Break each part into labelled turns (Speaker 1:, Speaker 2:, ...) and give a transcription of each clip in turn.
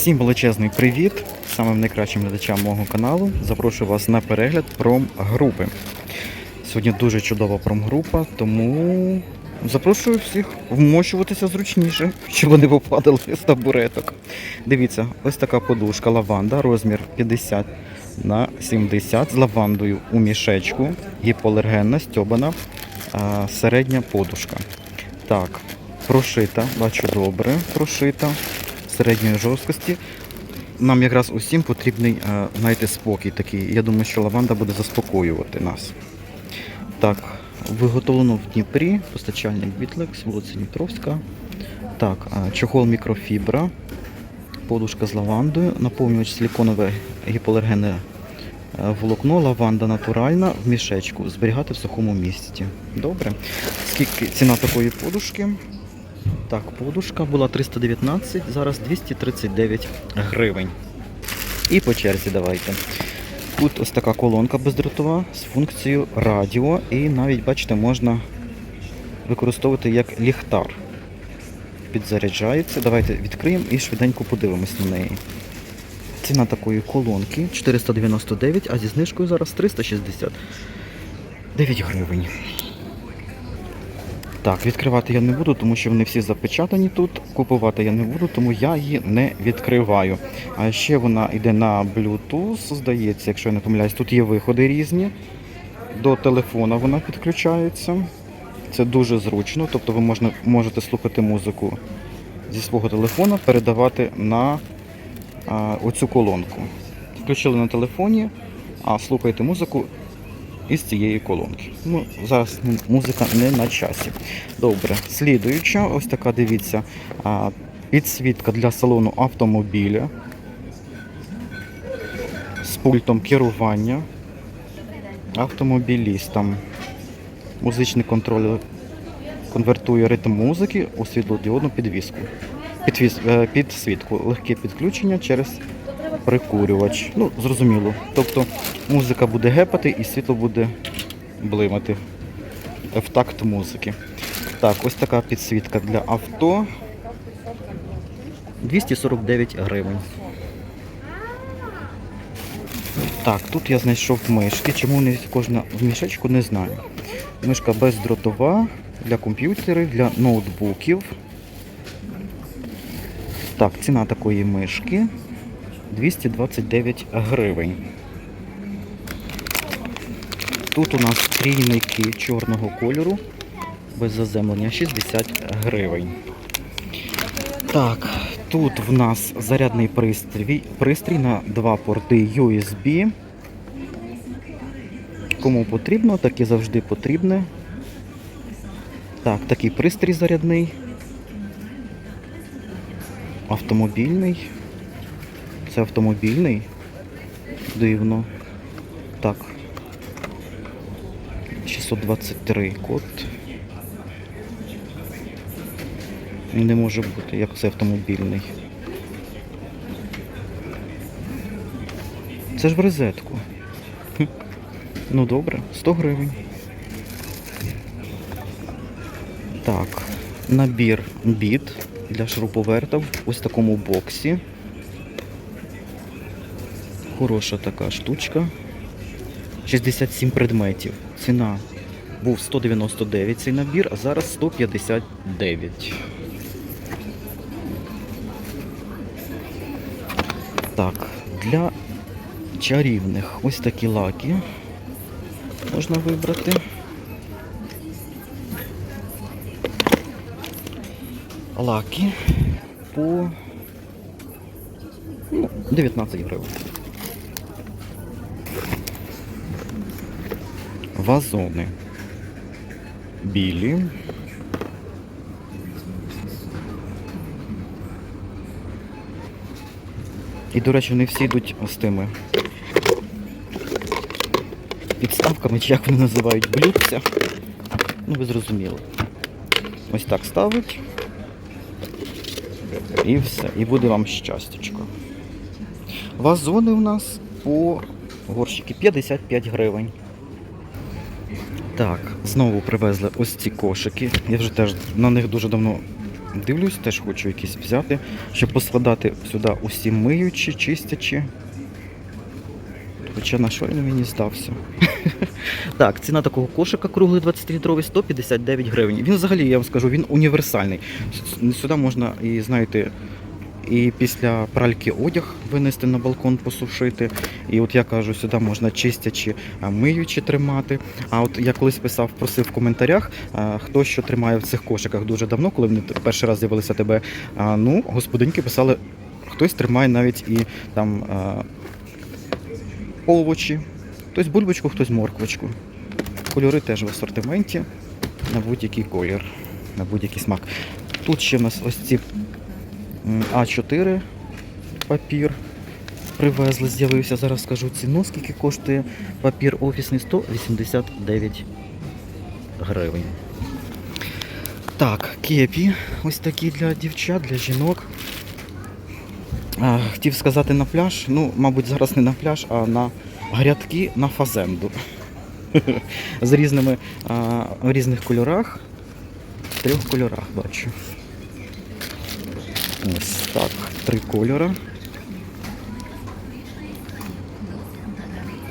Speaker 1: Всім величезний привіт! Самим найкращим глядачам мого каналу. Запрошую вас на перегляд промгрупи. Сьогодні дуже чудова промгрупа, тому запрошую всіх вмощуватися зручніше, щоб вони попадали з табуреток. Дивіться, ось така подушка лаванда, розмір 50 на 70 з лавандою у мішечку, гіпоалергенна, стьобана, середня подушка. Так, прошита, бачу добре, прошита середньої жорсткості. Нам якраз усім потрібний, е, знаєте, спокій такий. Я думаю, що лаванда буде заспокоювати нас. Так, виготовлено в Дніпрі, постачальник Бітлекс, вулиця Дніпровська. Так, е, чохол мікрофібра, подушка з лавандою, наповнювач силіконове гіпоалергенне е, волокно, лаванда натуральна в мішечку, зберігати в сухому місці. Добре. Скільки ціна такої подушки? Так, подушка була 319, зараз 239 гривень. І по черзі давайте. Тут ось така колонка бездротова з функцією радіо, і навіть, бачите, можна використовувати як ліхтар. Підзаряджається. Давайте відкриємо і швиденько подивимось на неї. Ціна такої колонки 499, а зі знижкою зараз 369 гривень. Так, відкривати я не буду, тому що вони всі запечатані тут. Купувати я не буду, тому я її не відкриваю. А ще вона йде на Bluetooth, здається, якщо я не помиляюсь, тут є виходи різні. До телефона вона підключається. Це дуже зручно, тобто ви можна, можете слухати музику зі свого телефона, передавати на а, оцю колонку. Включили на телефоні, а слухаєте музику із цієї колонки. Ну, зараз музика не на часі. Добре, слідуюча, ось така, дивіться, підсвітка для салону автомобіля з пультом керування автомобілістам. Музичний контроль конвертує ритм музики у світлодіодну підвіску. Підвіс, е, підсвітку. Легке підключення через прикурювач. Ну, зрозуміло. Тобто музика буде гепати і світло буде блимати в такт музики. Так, ось така підсвітка для авто. 249 гривень. Так, тут я знайшов мишки. Чому вони кожна в мішечку, не знаю. Мишка бездротова для комп'ютерів, для ноутбуків. Так, ціна такої мишки 229 гривень. Тут у нас трійники чорного кольору без заземлення 60 гривень. Так, тут в нас зарядний пристрій, пристрій на два порти USB. Кому потрібно, так і завжди потрібне. Так, такий пристрій зарядний. Автомобільний. Це автомобільний. Дивно. Так. 623 код. Не може бути, як це автомобільний. Це ж в розетку. Ну добре, 100 гривень. Так, набір біт для шуруповерта в ось такому боксі. Хороша така штучка. 67 предметів. Ціна був 199 цей набір, а зараз 159. Так, для чарівних ось такі лаки можна вибрати. Лаки по ну, 19 гривень. Вазони. Білі. І, до речі, вони всі йдуть з тими підставками, чи як вони називають, блюдця. Ну, ви зрозуміли. Ось так ставить. І все. І буде вам щастячко. Вазони у нас по горщики 55 гривень. Так, знову привезли ось ці кошики. Я вже теж на них дуже давно Дивлюсь, теж хочу якісь взяти, щоб поскладати сюди усі миючі, чистячі. Хоча на що він мені здався? так, ціна такого кошика круглий 20-літровий 159 гривень. Він взагалі, я вам скажу, він універсальний. Сюди можна і, знаєте, і після пральки одяг винести на балкон, посушити. І от я кажу, сюди можна чистячі, а, миючі тримати. А от я колись писав, просив в коментарях, хто що тримає в цих кошиках дуже давно, коли вони перший раз з'явилися тебе. Ну, господинки писали, хтось тримає навіть і там овочі, хтось бульбочку, хтось морквочку. Кольори теж в асортименті на будь-який колір, на будь-який смак. Тут ще в нас ось ці А4 папір привезли, з'явився. Зараз скажу ціну, скільки коштує папір офісний 189 гривень. Так, кепі ось такі для дівчат, для жінок. А, хотів сказати на пляж. Ну, мабуть, зараз не на пляж, а на грядки на фазенду. З різними а, в різних кольорах. В трьох кольорах бачу. Ось так, три кольора.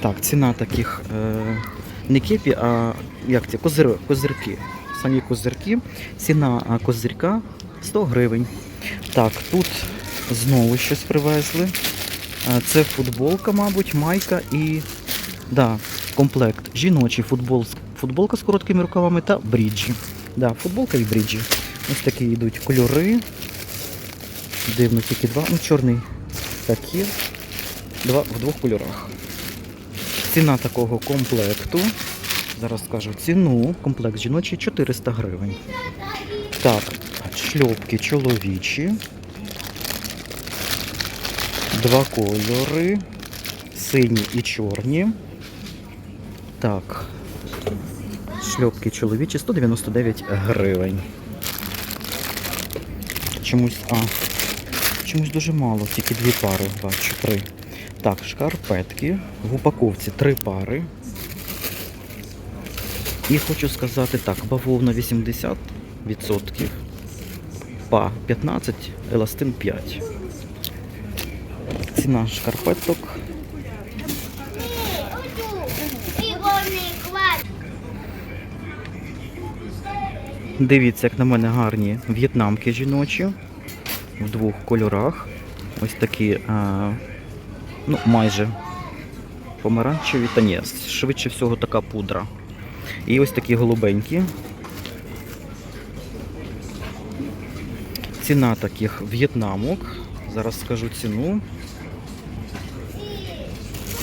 Speaker 1: Так, ціна таких е, не кепі, а як це? Козир, козирки. Самі козирки. Ціна козирка 100 гривень. Так, тут знову щось привезли. Е, Це футболка, мабуть, майка і да, комплект. Жіночий футбол, футболка з короткими рукавами та бріджі. Да, футболка і бріджі. Ось такі йдуть кольори. Дивно, тільки два. Ну, чорний такі. Два в двох кольорах. Ціна такого комплекту. Зараз скажу ціну. Комплект жіночий 400 гривень. Так, шльопки чоловічі. Два кольори. Сині і чорні. Так. Шльопки чоловічі 199 гривень. Чомусь. А. Чомусь дуже мало, тільки дві пари, бачу, три. Так, шкарпетки. В упаковці три пари. І хочу сказати так, бавовна 80%, па 15, еластин 5. Ціна шкарпеток Дивіться, як на мене гарні в'єтнамки жіночі в двох кольорах. Ось такі, а, ну, майже помаранчеві, та ні, швидше всього така пудра. І ось такі голубенькі. Ціна таких в'єтнамок. Зараз скажу ціну.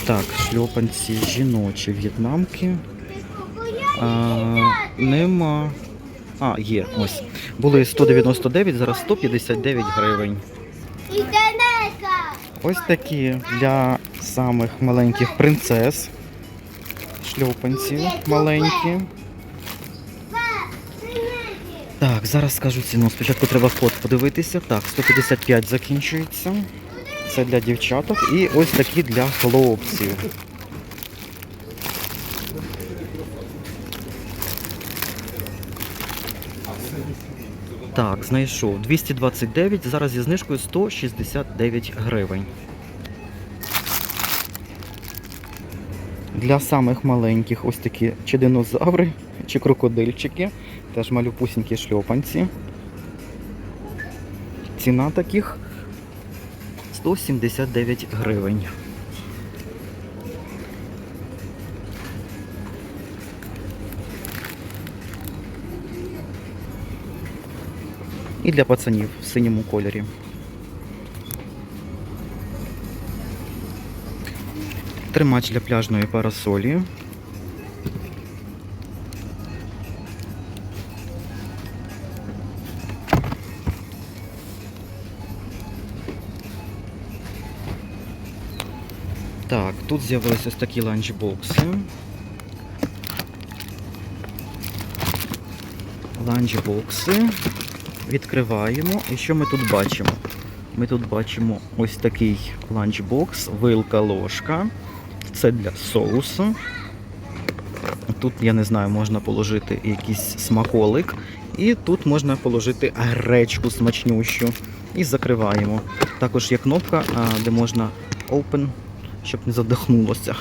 Speaker 1: Так, шльопанці жіночі в'єтнамки. А, нема. А, є, ось. Були 199, зараз 159 гривень. Ось такі для самих маленьких принцес. Шльопанці маленькі. Так, зараз скажу ціну. Спочатку треба код подивитися. Так, 155 закінчується. Це для дівчаток. І ось такі для хлопців. Так, знайшов 229, зараз зі знижкою 169 гривень. Для самих маленьких ось такі чи динозаври, чи крокодильчики, теж малюпусінькі шльопанці. Ціна таких 179 гривень. І для пацанів в синьому кольорі. Тримач для пляжної парасолі. Так, тут з'явилися ось такі ланчбокси. Ланчбокси. Відкриваємо. І що ми тут бачимо? Ми тут бачимо ось такий ланчбокс, вилка ложка. Це для соусу. Тут, я не знаю, можна положити якийсь смаколик І тут можна положити гречку смачнющу. І закриваємо. Також є кнопка, де можна open, щоб не задихнулося.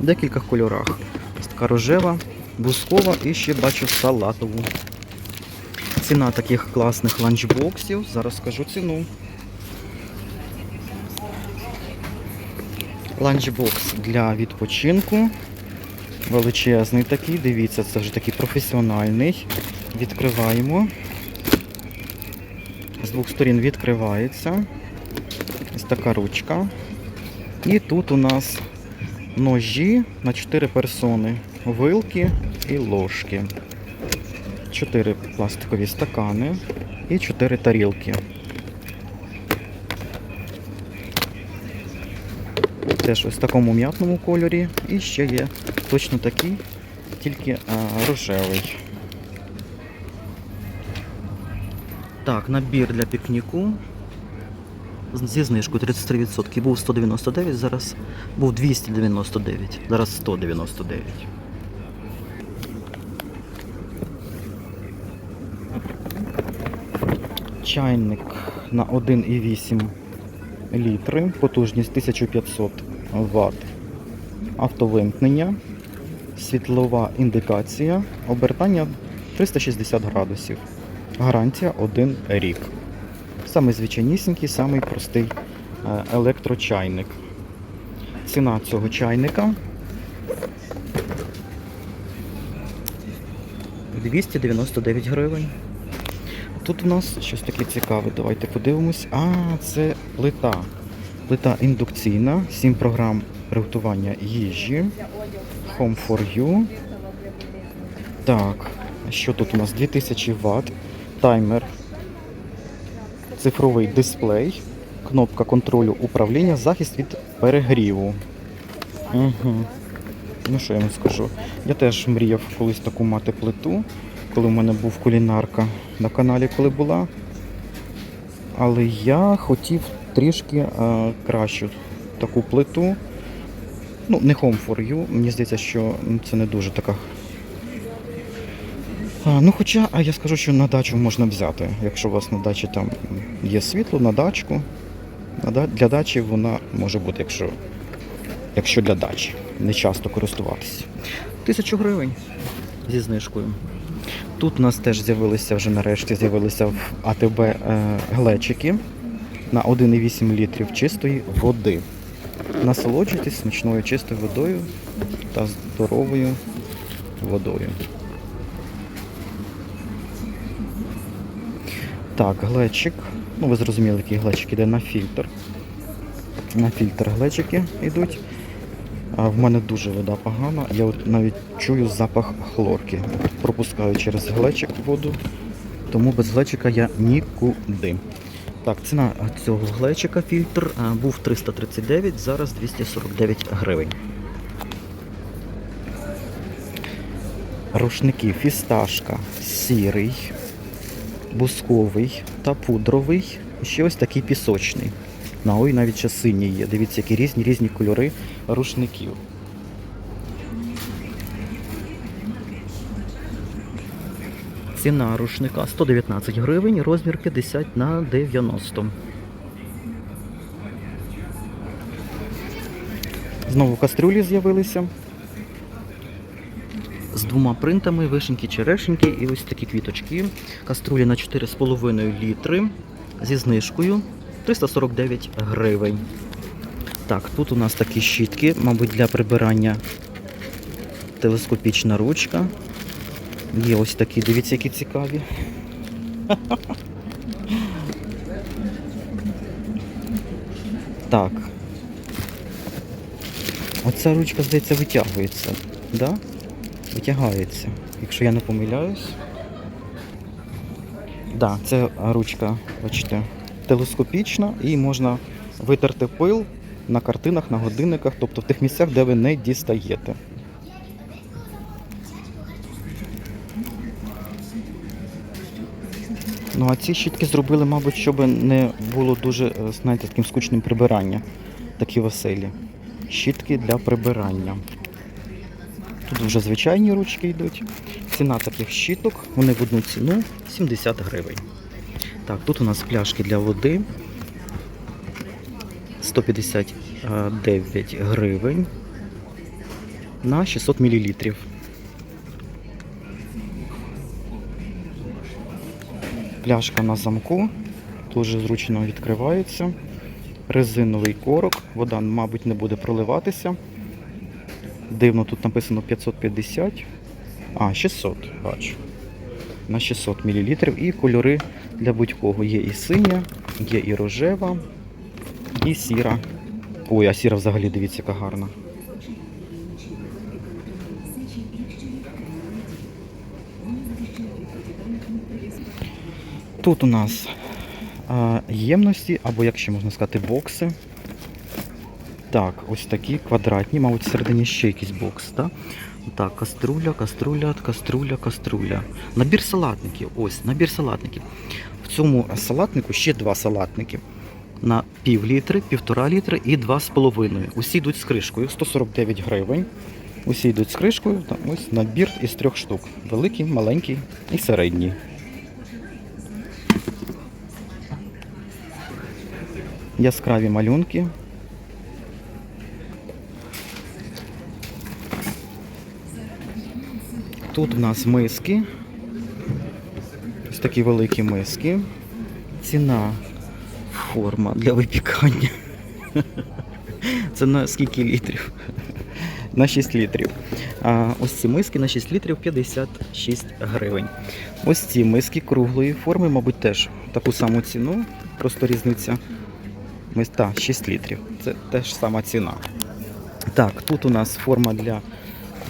Speaker 1: В декількох кольорах. Ось така рожева, бускова і ще бачу салатову. Ціна таких класних ланчбоксів. Зараз скажу ціну. Ланчбокс для відпочинку. Величезний такий, дивіться, це вже такий професіональний. Відкриваємо. З двох сторін відкривається. Ось така ручка. І тут у нас ножі на 4 персони, вилки і ложки. 4 пластикові стакани і 4 тарілки. Теж ось в такому м'ятному кольорі. І ще є точно такий, тільки а, рожевий. Так, набір для пікніку. Зі знижкою 33%. Був 199, зараз був 299, зараз 199. Чайник на 1,8 літри, потужність 1500 Вт. Автовимкнення, світлова індикація, обертання 360 градусів. Гарантія 1 рік. Самий звичайнісінький, самий простий е, електрочайник. Ціна цього чайника 299 гривень. Тут у нас щось таке цікаве. Давайте подивимось. А, це плита. Плита індукційна, 7 програм приготування їжі. Home for you. Так, що тут у нас? 2000 Вт. Таймер. Цифровий дисплей. Кнопка контролю управління, захист від перегріву. Угу. Ну що я вам скажу? Я теж мріяв колись таку мати плиту, коли в мене був кулінарка на каналі, коли була. Але я хотів трішки е, кращу таку плиту. Ну, не Home for You. Мені здається, що це не дуже така. Ну, хоча, а я скажу, що на дачу можна взяти. Якщо у вас на дачі там є світло, на дачку. Для дачі вона може бути, якщо, якщо для дачі. Не часто користуватися. Тисячу гривень зі знижкою. Тут у нас теж з'явилися вже нарешті з'явилися в АТБ е, глечики на 1,8 літрів чистої води. Насолоджуйтесь смачною чистою водою та здоровою водою. Так, глечик. Ну, ви зрозуміли, який глечик іде на фільтр. На фільтр глечики йдуть. А в мене дуже вода погана. Я от навіть чую запах хлорки. Пропускаю через глечик воду, тому без глечика я нікуди. Так, ціна цього глечика фільтр був 339, зараз 249 гривень. Рушники фісташка сірий, бусковий та пудровий. І ще ось такий пісочний. На ой навіть ще синій є. Дивіться, які різні різні кольори рушників. Ціна рушника 119 гривень, розмір 50 на 90. Знову кастрюлі з'явилися. Двома принтами, вишеньки, черешеньки і ось такі квіточки. Каструлі на 4,5 літри зі знижкою 349 гривень. Так, тут у нас такі щітки, мабуть, для прибирання телескопічна ручка. Є ось такі, дивіться, які цікаві. Так. Оця ручка, здається, витягується. Да? Витягається. Якщо я не помиляюсь. Да, це ручка, бачите, телескопічна і можна витерти пил на картинах, на годинниках, тобто в тих місцях, де ви не дістаєте. Ну а ці щітки зробили, мабуть, щоб не було дуже, е, знаєте, таким скучним прибирання. Такі веселі. Щітки для прибирання. Тут вже звичайні ручки йдуть. Ціна таких щиток, вони в одну ціну 70 гривень. Так, тут у нас пляшки для води 159 гривень на 600 мл. Пляшка на замку, дуже зручно відкривається. Резиновий корок, вода, мабуть, не буде проливатися. Дивно, тут написано 550. А, 600, бачу. На 600 мл. І кольори для будь-кого. Є і синя, є і рожева, і сіра. Ой, а сіра взагалі дивіться, яка гарна. Тут у нас а, ємності, або як ще можна сказати, бокси. Так, ось такі квадратні, мабуть, всередині ще якийсь бокс, так? Так, каструля, каструля, каструля, каструля. Набір салатників. Ось, набір салатників. В цьому салатнику ще два салатники. На пів літри, півтора літри і два з половиною. Усі йдуть з кришкою, 149 гривень. Усі йдуть з кришкою. Там ось набір із трьох штук. Великий, маленький і середній. Яскраві малюнки. Тут в нас миски. Ось такі великі миски. Ціна форма для випікання. Це на скільки літрів? На 6 літрів. А ось ці миски на 6 літрів 56 гривень. Ось ці миски круглої форми, мабуть, теж таку саму ціну, просто різниця. Та, 6 літрів. Це теж сама ціна. Так, тут у нас форма для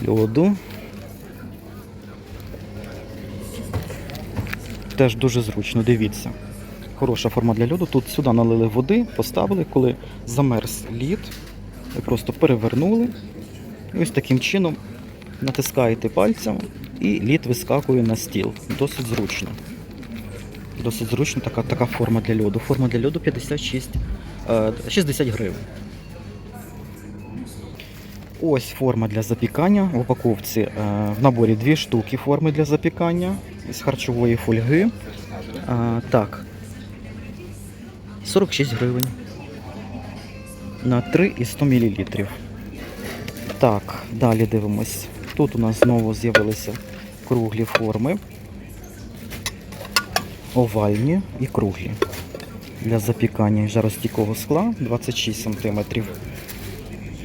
Speaker 1: льоду. Теж дуже зручно, дивіться. Хороша форма для льоду. Тут сюди налили води, поставили, коли замерз лід, просто перевернули. І ось таким чином натискаєте пальцем і лід вискакує на стіл. Досить зручно. Досить зручно така, така форма для льоду. Форма для льоду 56, е, 60 гривень. Ось форма для запікання. В упаковці е, в наборі дві штуки форми для запікання з харчової фольги. А, так. 46 гривень. На 3 і 100 мл. Так, далі дивимось. Тут у нас знову з'явилися круглі форми. Овальні і круглі. Для запікання жаростійкого скла 26 см.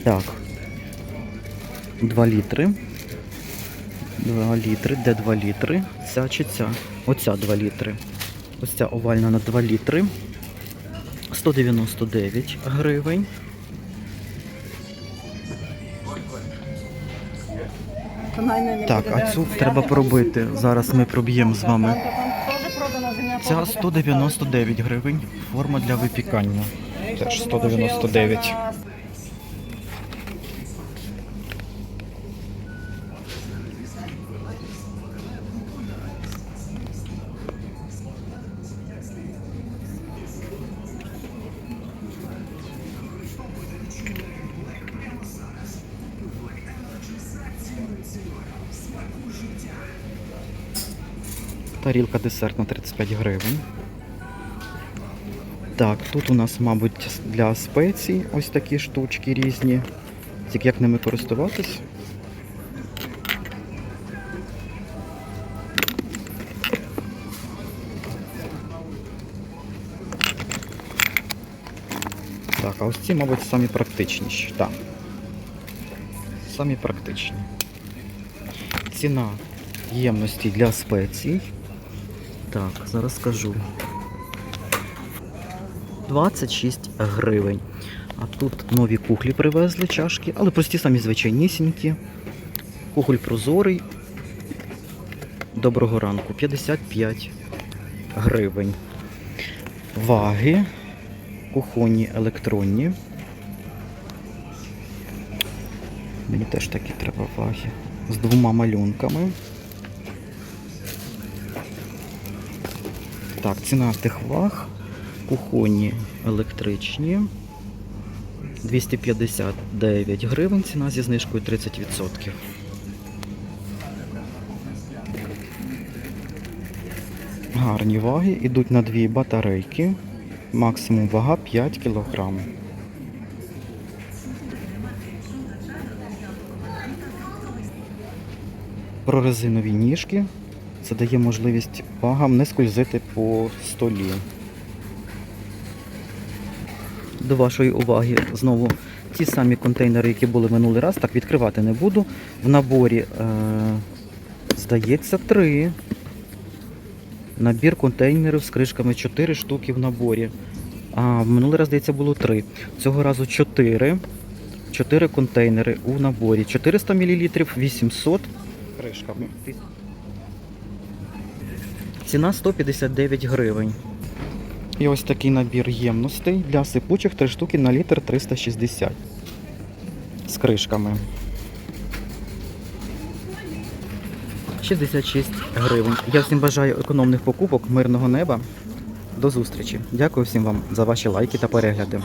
Speaker 1: Так. 2 літри. 2 літри. Де 2 літри? Ця чи ця? Оця 2 літри. Ось ця овальна на 2 літри. 199 гривень. Так, а цю треба пробити. Зараз ми проб'ємо з вами. Ця 199 гривень. Форма для випікання. Теж 199. Тарілка десертна 35 гривень. Так, тут у нас, мабуть, для спецій ось такі штучки різні. Тільки як ними користуватись? Так, а ось ці, мабуть, самі практичніші. Так. Самі практичні. Ціна ємності для спецій. Так, зараз скажу. 26 гривень. А тут нові кухлі привезли, чашки, але прості самі звичайнісінькі. Кухоль прозорий. Доброго ранку. 55 гривень. Ваги. Кухонні електронні. Мені теж такі треба ваги. З двома малюнками. Так, ціна тих ваг. Кухонні електричні. 259 гривень, ціна зі знижкою 30%. Гарні ваги, ідуть на дві батарейки. Максимум вага 5 кг. Прорезинові ніжки. Це дає можливість вагам не скользити по столі. До вашої уваги знову ті самі контейнери, які були минулий раз, так відкривати не буду. В наборі, е, здається, три. Набір контейнерів з кришками 4 штуки в наборі. А в минулий раз, здається, було 3. Цього разу 4. 4 контейнери у наборі. 400 мл, 800 кришками. Ціна 159 гривень. І ось такий набір ємностей для сипучих 3 штуки на літр 360 з кришками. 66 гривень. Я всім бажаю економних покупок, мирного неба. До зустрічі. Дякую всім вам за ваші лайки та перегляди.